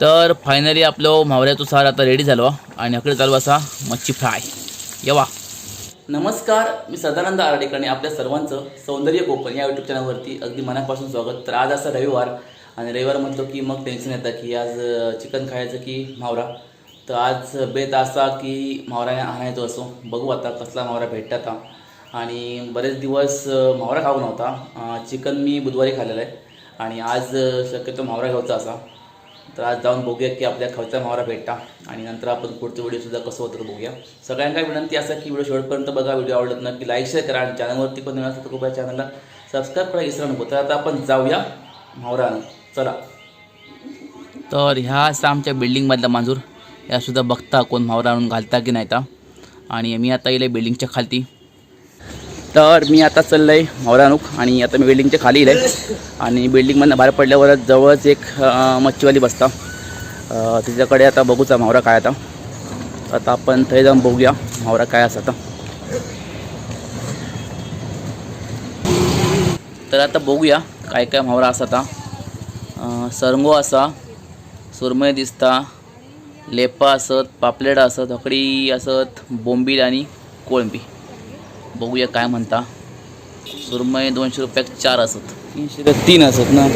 तर फायनली आपलं मावऱ्याचं सार आता रेडी झालो. आणि अकडे चालू असा मच्छी फ्राय येवा नमस्कार मी सदानंद आराडेकर आणि आपल्या सर्वांचं सौंदर्य कोकण या यूट्यूब चॅनलवरती अगदी मनापासून स्वागत. तर आज असा रविवार आणि रविवार म्हटलं की मग टेन्शन येतं की आज चिकन खायचं की मावरा? तर आज बेत असा की मावराने आणायचो असो. बघू आता कसला मावरा भेटत आता आणि बरेच दिवस म्हावरा मावरा खाऊ नव्हता. चिकन मी बुधवारी खाल्लेलं आहे. आणि आज शक्यतो मावरा घ्यायचा असा. तर आज जाऊन बघूया की आपल्या खवचा मावरा भेटता. आणि नंतर आपण पुढचे व्हिडिओसुद्धा कसं होतं बघूया. सगळ्यांना विनंती असं की व्हिडिओ शेवटपर्यंत बघा. व्हिडिओ आवडत नक्की लाईक शेअर करा आणि चॅनलवरती पण नवीन असेल तर कृपया चॅनलला सबस्क्राईब करा. विसरू नको. तर आता आपण जाऊया मावरा चला. तर ह्या असा आमच्या बिल्डिंगमधला मांजूर. यासुद्धा बघता कोण मावरा आणून घालता की नाही आता. आणि मी आता येईल बिल्डिंगच्या खालती. तर मी आता चाललं आहे मौरानुक आणि आता मी बिल्डिंगच्या खाली येईल आणि बिल्डिंगमधनं बाहेर पडल्यावर जवळच एक मच्छीवाली बसता. तिच्याकडे आता बघूचा मावरा काय आता. आता आपण थंय जाऊन बघूया मावरा काय असं आता. तर आता बघूया काय काय मावरा असा आता. सरंगो असा सुरमय दिसता लेपा असत पापलेट असत हकडी असत बोंबील आणि कोळंबी. बघूया काय म्हणता. सुरमई दोनशे रुपयात चार असत. तीनशे तर तीन असत ना.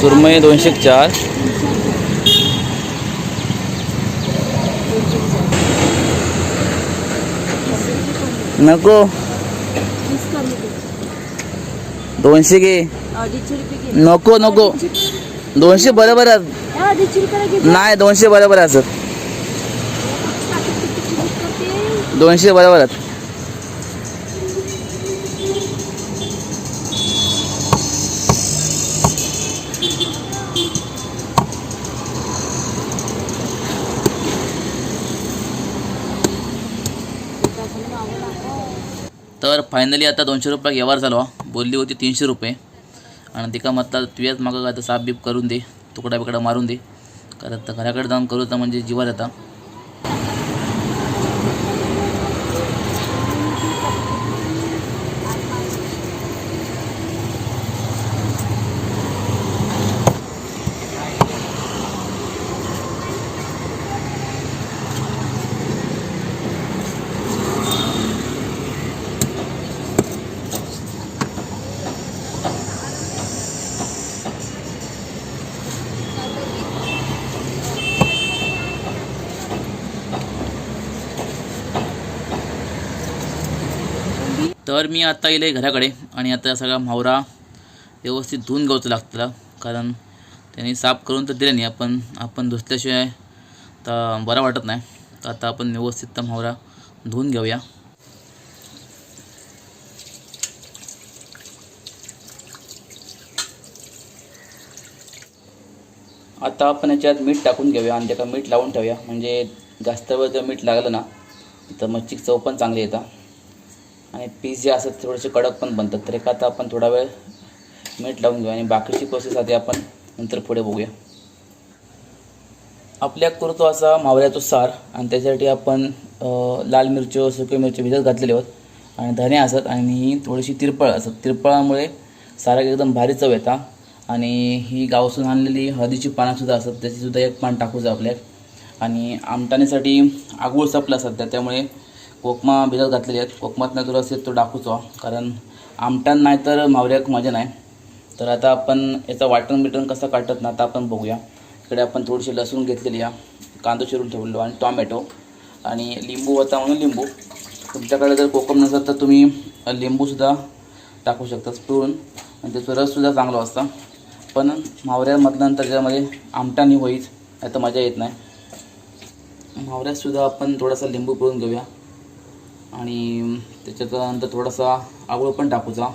सुरमई दोनशे चार. नको. दोनशे घे. नको नको. दोनशे बरोबर नाही दोनशे बरोबर असत. दोनशे बरोबर आहेत. तर फायनली आता दोनशे रुपये व्यवहार झालो. बोलली होती तीनशे रुपये. आणि तिका म्हटलं तुझ्याच मागं काय तर साप बीप करून दे तुकडा बिकडा मारून दे. कारण तर घराकडे जाऊन करू तर म्हणजे जीवार येतात तर मी आता येईल घराकडे आणि आता सगळा मावरा व्यवस्थित धुवून घ्यावचं लागतं कारण त्यांनी साफ करून तर दिलं नाही. आपण आपण धुतल्याशिवाय तर बरं वाटत नाही. तर आता आपण व्यवस्थित तर मावरा धुवून घेऊया. आता आपण याच्यात मीठ टाकून घेऊया आणि त्याला मीठ लावून ठेवूया. म्हणजे जास्त वेळ जर मीठ लागलं ना तर मच्छीची चव पण चांगली येतात आणि पीस जे असतात थोडेसे कडक पण बनतात. तर एका आता आपण थोडा वेळ मीठ लावून घेऊ आणि बाकीची प्रोसेस आधी आपण नंतर पुढे बघूया. आपल्या करतो असा मावळ्याचा सार आणि त्याच्यासाठी आपण लाल मिरची सुके मिरची भिजत घातलेले आहोत. आणि धने असत आणि थोडीशी तिरपळ असत तिरपळामुळे सारा एकदम भारी चव येतात आणि ही गावासून आणलेली हळदीची पानंसुद्धा असतात. त्याचीसुद्धा एक पान टाकूचं आपल्यात आणि आमटाणीसाठी आगोळ सापला सध्या त्यामुळे कोकमा भिजत घातलेले आहेत. कोकमात नाही तुला असेल तो डाकूचो कारण आमटाण नाही तर मावऱ्याक मजा नाही. तर आता आपण याचा वाटण बिटण कसं काटत ना आता आपण बघूया. इकडे आपण थोडीशी लसूण घेतलेली आहे. कांदो चिरून ठेवलेलो आणि टॉमॅटो आणि लिंबू होता म्हणून लिंबू. तुमच्याकडे जर कोकम नसेल तर तुम्ही लिंबूसुद्धा टाकू शकता पिळून. आणि त्याचं रससुद्धा चांगला असता. पण मावऱ्यामधलं त्याच्यामध्ये आमटाणी होईच नाही तर मजा येत नाही. मावऱ्यातसुद्धा आपण थोडासा लिंबू पिळून घेऊया. आणि त्याच्यानंतर थोडासा आवळ पण टाकूचा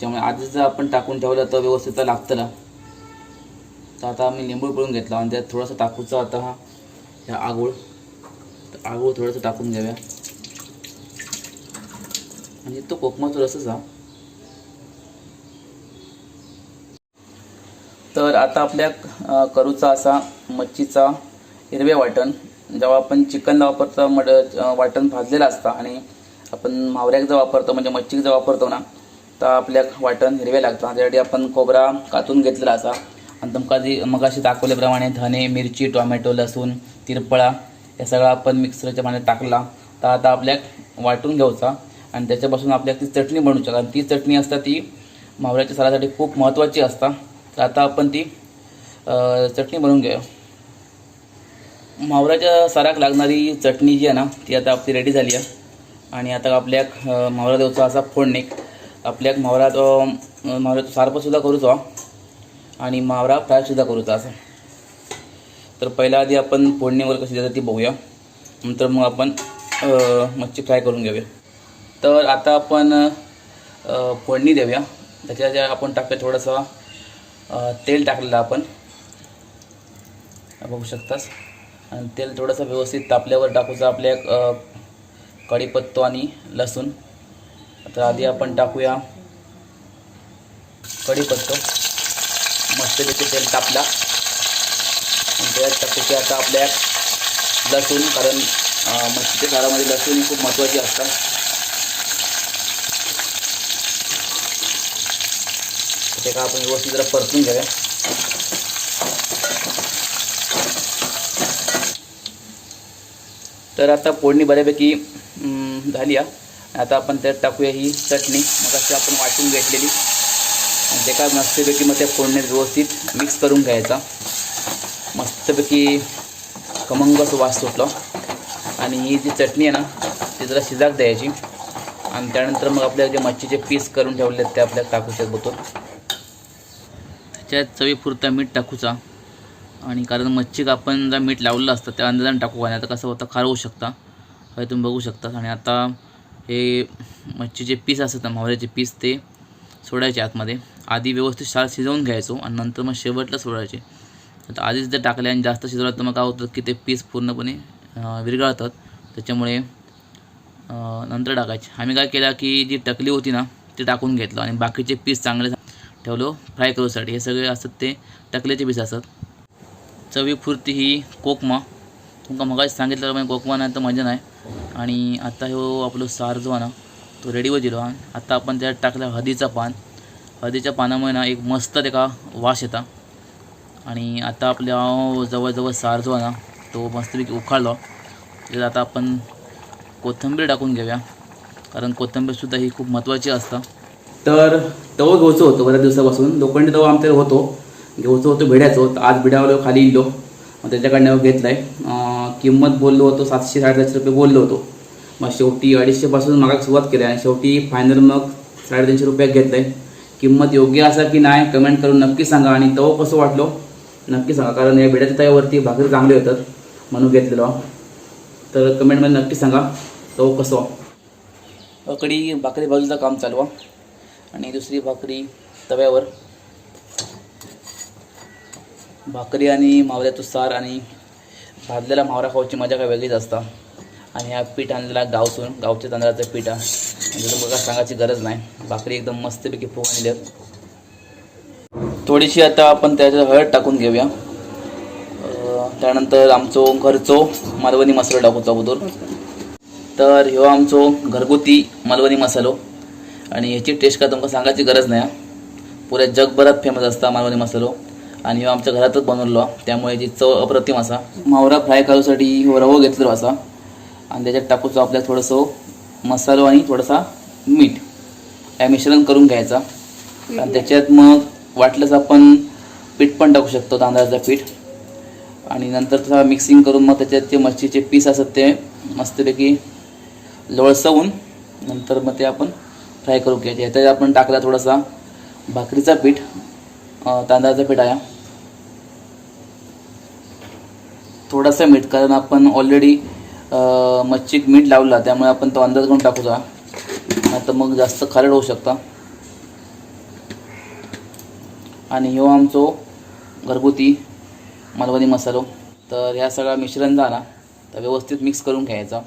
त्यामुळे आधीच जर आपण टाकून ठेवलं तर व्यवस्थित लागतं ना. तर आता मी लिंबू पिळून घेतला आणि त्यात थोडासा टाकूचा आता हा ह्या आगोळ. तर आगोळ थोडंसं टाकून घ्याव्या म्हणजे तो कोकमाचा रसच हा तर आता आपल्या करूचा असा मच्छीचा हिरव्या वाटण. जेव्हा आपण चिकनला वापरतो मड वाटण भाजलेलं असतं आणि आपण मावऱ्याक जर वापरतो म्हणजे मच्छीक जर वापरतो ना तर आपल्या वाटण हिरवे लागतं. त्यासाठी आपण खोबरा कातून घेतलेला असा. आणि तुमका जी मगाशी दाखवल्याप्रमाणे धने मिरची टोमॅटो लसूण तिरपळा हे सगळं आपण मिक्सरच्या पाण्यात टाकला. तर आता आपल्याक वाटून घ्यायचा. आणि त्याच्यापासून आपल्याला ती चटणी बनवूची कारण ती चटणी असता ती मावऱ्याच्या सरासाठी खूप महत्त्वाची असता. तर आता आपण ती चटणी बनवून घेऊया. मावराच्या साराक लागणारी चटणी जी आहे ना ती आता आपली रेडी झाली आहे. आणि आता आपल्याक मावरा देवचा असा फोडणीक आपल्याक मावळात अ, सारपसुद्धा करूचो आणि मावरा फ्रायसुद्धा करूचा असं. तर पहिल्या आधी आपण फोडणीवर कशी देतात ती बघूया. नंतर मग आपण मच्छी फ्राय करून घेऊया. तर आता आपण फोडणी देऊया. त्याच्या ज्या आपण टाकूया थोडंसं तेल टाकलेलं आपण. बघू शकतास. आणि तेल थोडंसं व्यवस्थित तापल्यावर टाकूचं आपल्या कढीपत्तो आणि लसूण. तर आधी आपण टाकूया कढीपत्तो. मस्तपैकी तेल तापला. आणि त्यात टाकूचे आता आपल्या लसूण कारण मच्छीच्या सारामध्ये लसूण खूप महत्त्वाची असतात. ते का आपण व्यवस्थित जरा परतून घेऊया. तर आता फोडणी बऱ्यापैकी झाली आहे आता आपण त्यात टाकूया ही चटणी. मग अशी आपण वाटून घेतलेली. आणि ते काय मस्तपैकी मग त्या फोडणीत व्यवस्थित मिक्स करून घ्यायचा. मस्तपैकी खमंग असं वास सुटला. आणि ही जी चटणी आहे ना ती जरा शिजाक द्यायची. आणि त्यानंतर मग आपल्या जे मच्छीचे पीस करून ठेवले आहेत ते आपल्याला टाकू शकतो. त्याच्यात चवीपुरता मीठ टाकूचा. आणि कारण मच्छीक आपण जर मीठ लावलेलं असतं त्या अंदाजाने टाकू आणि आता कसं होतं खार होऊ शकता. हे तुम्ही बघू शकता. आणि आता हे मच्छीचे पीस असतात ना मावळ्याचे पीस ते सोडायचे आतमध्ये. आधी व्यवस्थित शाळ शिजवून घ्यायचो आणि नंतर मग शेवटला सोडायचे. आता आधीच जर टाकले आणि जास्त शिजवलं तर मग काय होतं की ते पीस पूर्णपणे विरघळतात. त्याच्यामुळे नंतर टाकायचे. आम्ही काय केलं की जी टकली होती ना ते टाकून घेतलं आणि बाकीचे पीस चांगले ठेवलो फ्राय करूसाठी. हे सगळे असतात ते टकल्याचे पीस असतात. चवीपुरती ही कोकमा. तुमका मगाच सांगितलं म्हणजे कोकमा नाही तर मजा नाही. आणि आता हो आपलं सार जो ना तो रेडीवर वजिलो हा आता आपण त्यात टाकलं हळदीचं पान. हळदीच्या पानामुळे ना एक मस्त त्याका वास येता. आणि आता आपल्या जवळजवळ सार जो ना तो मस्तपैकी उखाळलो. त्यात आता आपण कोथिंबीर टाकून घेऊया. कारण कोथिंबीरसुद्धा ही खूप महत्त्वाची असतं. तर तवो घ्यायचो होतो बऱ्याच दिवसापासून. लोखंडी तवा आमच्याकडे होतो. म्हणजे घेऊचं होतं भिड्याचं. तर आज भिड्यावर खाली इल्लो मग त्याच्याकडनं घेतला आहे किंमत बोललो होतो सातशे साडेसातशे रुपये बोललो होतो. मग शेवटी अडीचशेपासून मागा सुरुवात केली आणि शेवटी फायनल मग साडेतीनशे रुपयात घेतलं आहे किंमत योग्य असा की नाही कमेंट करून नक्की सांगा आणि तव कसं वाटलो नक्की सांगा. कारण या भिड्याच्या तव्यावरती भाकरी चांगले होतात म्हणून घेतलेलो. तर कमेंटमध्ये नक्की सांगा तो कसं अकडी भाकरी बाजूचं काम चालवा आणि दुसरी भाकरी तव्यावर. भाकरी आणि मावऱ्याचं सार आणि भाजलेला मावरा खाऊची मजा काय वेगळीच असता. आणि हा पीठ आणलेला गावसून गावच्या तांदळाचं पीठ आहे. म्हणजे तुम्हाला सांगायची गरज नाही. भाकरी एकदम मस्तपैकी फुगून थोडीशी आता आपण त्याच्यात हळद टाकून घेऊया. त्यानंतर आमचो घरचो मालवणी मसालो टाकूचा अगोदर. तर ह्यो आमचो घरगुती मालवणी मसालो. आणि ह्याची टेस्ट काय तुमका सांगायची गरज नाही हा. पुऱ्या जगभरात फेमस असता मालवणी मसालो. आणि हो आमच्या घरातच बनवलो त्यामुळे याची चव अप्रतिम असा. मावरा फ्राय करूसाठी हो रवो घेतलो असा. आणि त्याच्यात टाकूचो आपल्याला थोडंसं मसालो आणि थोडासा मीठ. हे मिश्रण करून घ्यायचा. आणि त्याच्यात मग वाटलंच आपण पीठ पण टाकू शकतो तांदळाचं पीठ. आणि नंतर तसा मिक्सिंग करून मग त्याच्यात ते मच्छीचे पीस असतात ते मस्तपैकी लोळसवून नंतर मग ते आपण फ्राय करू घ्यायचे. ह्याच्यात आपण टाकला थोडासा भाकरीचा पीठ तांदळाचा तांदळाचं पीठ आहे. थोडासा मीठ कारण आपण ऑलरेडी मच्छीक मीठ लावला त्यामुळे आपण तो अंदाज करून टाकूचा आता मग जास्त खारड होऊ शकता. आणि ह्यो आमचो घरगुती मालवणी मसालो. तर ह्या सगळा मिश्रण झाला तर व्यवस्थित मिक्स करून घ्यायचा.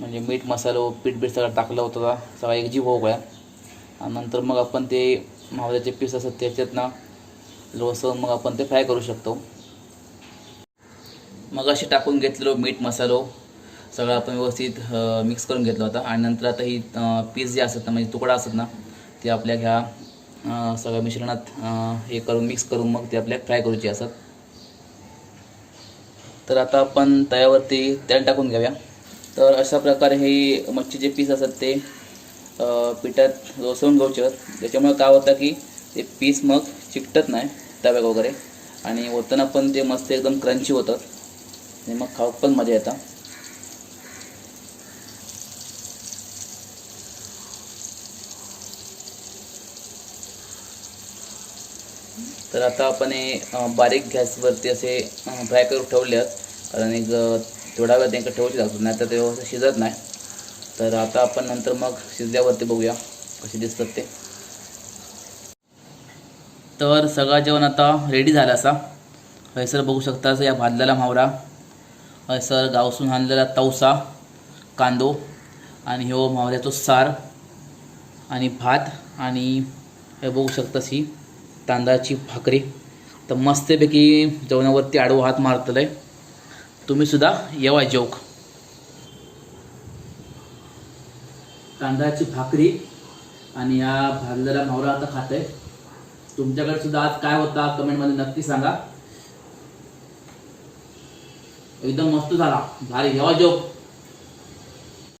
म्हणजे मीठ मसालो पीठ बीठ सगळं टाकलं होतं सगळा एकजीव हो गया. आणि नंतर मग आपण ते मावळ्याचे पीस असतात त्याच्यात ना लोसं मग आपण ते फ्राय करू शकतो. मग अशी टाकून घेतलेलो मीठ मसालो सगळं आपण व्यवस्थित मिक्स करून घेतला होता. आणि नंतर आता ही पीस जे असतात ना म्हणजे तुकडा असतात ना ते आपल्या ह्या सगळ्या मिश्रणात हे करून मिक्स करून मग ते आपल्या फ्राय करूचे असतात. तर आता आपण तव्यावरती तेल टाकून घ्याव्या तर अशा प्रकारे हे मच्छीचे पीस असतात ते पिठात रोसवून घ्यायचे त्याच्यामुळे काय होतं की ते पीस मग चिकटत नाही तव्या वगैरे. आणि होताना पण ते मस्त एकदम क्रंची होतात. आणि मग खाऊ पण मजा येता. तर आता आपण हे बारीक गॅसवरती असे फ्राय करून ठेवले आहेत कारण एक थोडा वेळ त्यांना ठेवूच लागतो नाही तर ते व्यवस्थित शिजत नाही. तर आता आपण नंतर मग शिजल्यावरती बघूया कसे दिसतात ते. तर सगळं जेवण आता रेडी झालं असा. हयसर बघू शकता असं या भाजलेला मावरा. हयसर गावसून आणलेला तवसा कांदो आणि हो मावऱ्याचो सार आणि भात आणि हे बघू शकतास ही तांदळाची भाकरी. तर मस्तपैकी जेवणावरती आडवा हात मारतलं आहे तुम्ही सुद्धा येवा जेवक. तांदळाची भाकरी आणि या भाजलेला मावरा आता खात आहे तुमच्याकडे सुद्धा आज काय होता? कमेंटमध्ये नक्की सांगा. एकदम मस्त झाला. भारी येवा जेव